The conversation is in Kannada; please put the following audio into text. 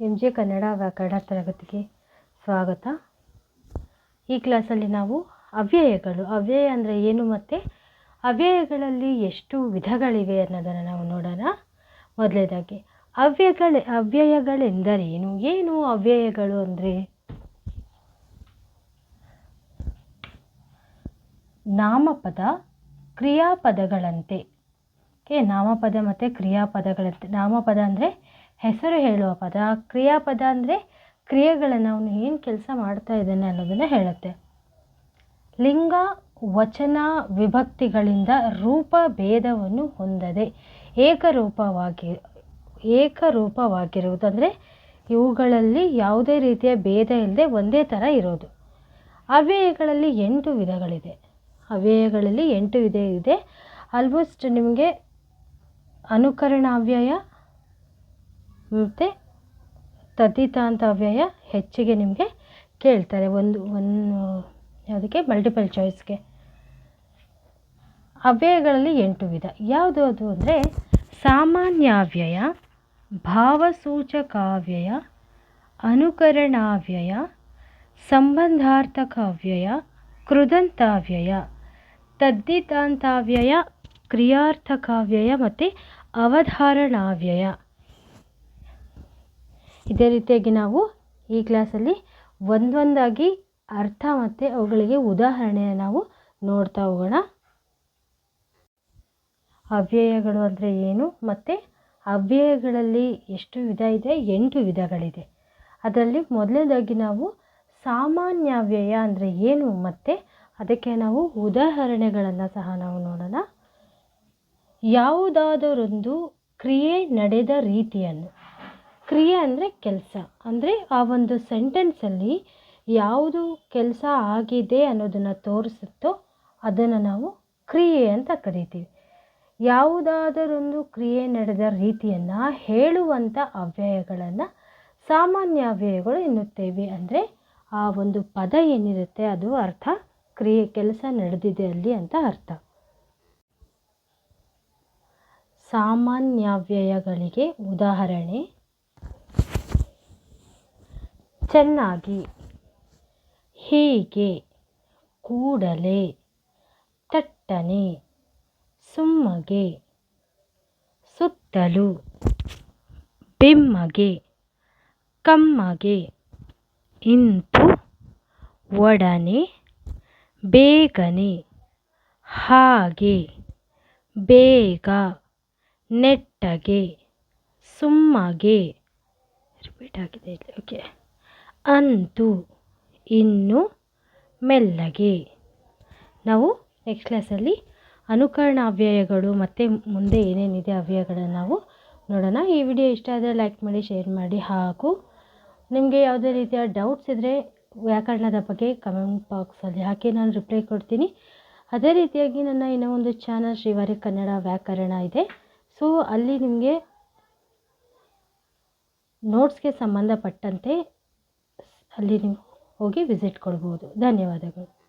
ಎಂ ಜೆ ಕನ್ನಡ ವ್ಯಾಕರಣ ತರಗತಿಗೆ ಸ್ವಾಗತ. ಈ ಕ್ಲಾಸಲ್ಲಿ ನಾವು ಅವ್ಯಯಗಳು, ಅವ್ಯಯ ಅಂದರೆ ಏನು ಮತ್ತು? ಅವ್ಯಯಗಳಲ್ಲಿ ಎಷ್ಟು ವಿಧಗಳಿವೆ ಅನ್ನೋದನ್ನು ನಾವು ನೋಡೋಣ. ಮೊದಲನೇದಾಗಿ ಅವ್ಯಯಗಳ ಅವ್ಯಯಗಳೆಂದರೇನು? ಏನು ಅವ್ಯಯಗಳು ಅಂದರೆ? ನಾಮಪದ, ಕ್ರಿಯಾಪದಗಳಂತೆ. ಓಕೆ ನಾಮಪದ ಮತ್ತು ಕ್ರಿಯಾಪದಗಳಂತೆ. ನಾಮಪದ ಅಂದರೆ ಹೆಸರು ಹೇಳುವ ಪದ, ಕ್ರಿಯಾಪದ ಅಂದರೆ ಕ್ರಿಯೆಗಳನ್ನು ಅವನು ಏನು ಕೆಲಸ ಮಾಡ್ತಾ ಇದ್ದಾನೆ ಅನ್ನೋದನ್ನು ಹೇಳುತ್ತೆ. ಲಿಂಗ ವಚನ ವಿಭಕ್ತಿಗಳಿಂದ ರೂಪ ಭೇದವನ್ನು ಹೊಂದದೆ ಏಕರೂಪವಾಗಿ, ಏಕರೂಪವಾಗಿರುವುದು ಅಂದರೆ ಇವುಗಳಲ್ಲಿ ಯಾವುದೇ ರೀತಿಯ ಭೇದ ಇಲ್ಲದೆ ಒಂದೇ ಥರ ಇರೋದು. ಅವ್ಯಯಗಳಲ್ಲಿ ಎಂಟು ವಿಧಗಳಿದೆ. ಅವ್ಯಯಗಳಲ್ಲಿ ಎಂಟು ವಿಧ ಇದೆ ಆಲ್ಮೋಸ್ಟ್ ನಿಮಗೆ ಅನುಕರಣಾವ್ಯಯ ಮತ್ತು ತದ್ದಿತಾಂತ ಅವ್ಯಯ ಹೆಚ್ಚಿಗೆ ನಿಮಗೆ ಕೇಳ್ತಾರೆ. ಒಂದು ಒಂದು, ಯಾವುದಕ್ಕೆ? ಮಲ್ಟಿಪಲ್ ಚಾಯ್ಸ್ಗೆ ಅವ್ಯಯಗಳಲ್ಲಿ ಎಂಟು ವಿಧ. ಯಾವುದು ಅದು ಅಂದರೆ ಸಾಮಾನ್ಯಾವ್ಯಯ, ಭಾವಸೂಚಕಾವ್ಯಯ, ಅನುಕರಣಾವ್ಯಯ, ಸಂಬಂಧಾರ್ಥಕಾವ್ಯಯ, ಕೃದಂತಾವ್ಯಯ. ತದ್ದಿತಾಂತಾವ್ಯಯ ಕ್ರಿಯಾರ್ಥಕಾವ್ಯಯ ಮತ್ತು ಅವಧಾರಣಾವ್ಯಯ. ಇದೇ ರೀತಿಯಾಗಿ ನಾವು ಈ ಕ್ಲಾಸಲ್ಲಿ ಒಂದೊಂದಾಗಿ ಅರ್ಥ ಮತ್ತು ಅವುಗಳಿಗೆ ಉದಾಹರಣೆಯ ನಾವು ನೋಡ್ತಾ ಹೋಗೋಣ. ಅವ್ಯಯಗಳು ಅಂದರೆ ಏನು ಮತ್ತು ಅವ್ಯಯಗಳಲ್ಲಿ ಎಷ್ಟು ವಿಧ ಇದೆ? ಎಂಟು ವಿಧಗಳಿದೆ. ಅದರಲ್ಲಿ ಮೊದಲನೇದಾಗಿ ನಾವು ಸಾಮಾನ್ಯ ವ್ಯಯ ಅಂದರೆ ಏನು ಮತ್ತು ಅದಕ್ಕೆ ನಾವು ಉದಾಹರಣೆಗಳನ್ನು ಸಹ ನಾವು ನೋಡೋಣ. ಯಾವುದಾದರೊಂದು ಕ್ರಿಯೆ ನಡೆದ ರೀತಿಯನ್ನು. ಕ್ರಿಯೆ ಅಂದರೆ ಕೆಲಸ. ಅಂದರೆ ಆ ಒಂದು ಸೆಂಟೆನ್ಸಲ್ಲಿ ಯಾವುದು ಕೆಲಸ ಆಗಿದೆ ಅನ್ನೋದನ್ನು ತೋರಿಸುತ್ತೋ ಅದನ್ನು ನಾವು ಕ್ರಿಯೆ ಅಂತ ಕರಿತೀವಿ. ಯಾವುದಾದರೊಂದು ಕ್ರಿಯೆ ನಡೆದ ರೀತಿಯನ್ನು ಹೇಳುವಂಥ ಅವ್ಯಯಗಳನ್ನು ಸಾಮಾನ್ಯ ಅವ್ಯಯಗಳು ಎನ್ನುತ್ತೇವೆ. ಅಂದರೆ ಆ ಒಂದು ಪದ ಏನಿರುತ್ತೆ ಅದು ಅರ್ಥ ಕ್ರಿಯೆ ಕೆಲಸ ನಡೆದಿದೆ ಅಲ್ಲಿ ಅಂತ ಅರ್ಥ. ಸಾಮಾನ್ಯ ಸಾಮಾನ್ಯಾವ್ಯಯಗಳಿಗೆ ಉದಾಹರಣೆ ಚೆನ್ನಾಗಿ ಹೀಗೆ ಕೂಡಲೇ ತಟ್ಟನೆ ಸುಮ್ಮಗೆ ಸುತ್ತಲೂ ಬೆಮ್ಮಗೆ ಕಮ್ಮಗೆ ಇಂತು ಒಡನೆ ಬೇಗನೆ ಹಾಗೆ ಬೇಗ ನೆಟ್ಟಗೆ ಸುಮ್ಮಗೆ. ರಿಪೀಟ್ ಆಗಿದೆ ಓಕೆ ಅಂತೂ ಇನ್ನು ಮೆಲ್ಲಗೆ. ನಾವು ನೆಕ್ಸ್ಟ್ ಕ್ಲಾಸಲ್ಲಿ ಅನುಕರಣ ಅವ್ಯಯಗಳು ಮತ್ತು ಮುಂದೆ ಏನೇನಿದೆ ಅವ್ಯಯಗಳನ್ನು ನಾವು ನೋಡೋಣ. ಈ ವಿಡಿಯೋ ಇಷ್ಟ ಆದರೆ ಲೈಕ್ ಮಾಡಿ ಶೇರ್ ಮಾಡಿ ಹಾಗೂ ನಿಮಗೆ ಯಾವುದೇ ರೀತಿಯ ಡೌಟ್ಸ್ ಇದ್ದರೆ ವ್ಯಾಕರಣದ ಬಗ್ಗೆ ಕಮೆಂಟ್ ಬಾಕ್ಸಲ್ಲಿ ಹಾಕಿ ನಾನು ರಿಪ್ಲೈ ಕೊಡ್ತೀನಿ. ಅದೇ ರೀತಿಯಾಗಿ ನನ್ನ ಇನ್ನೂ ಒಂದು ಚಾನಲ್ ಶ್ರೀವಾರಿ ಕನ್ನಡ ವ್ಯಾಕರಣ ಇದೆ. ಸೊ ಅಲ್ಲಿ ನಿಮಗೆ ನೋಟ್ಸ್ಗೆ ಸಂಬಂಧಪಟ್ಟಂತೆ ಅಲ್ಲಿ ನೀವು ಹೋಗಿ ವಿಸಿಟ್ ಕೊಡ್ಬೋದು. ಧನ್ಯವಾದಗಳು.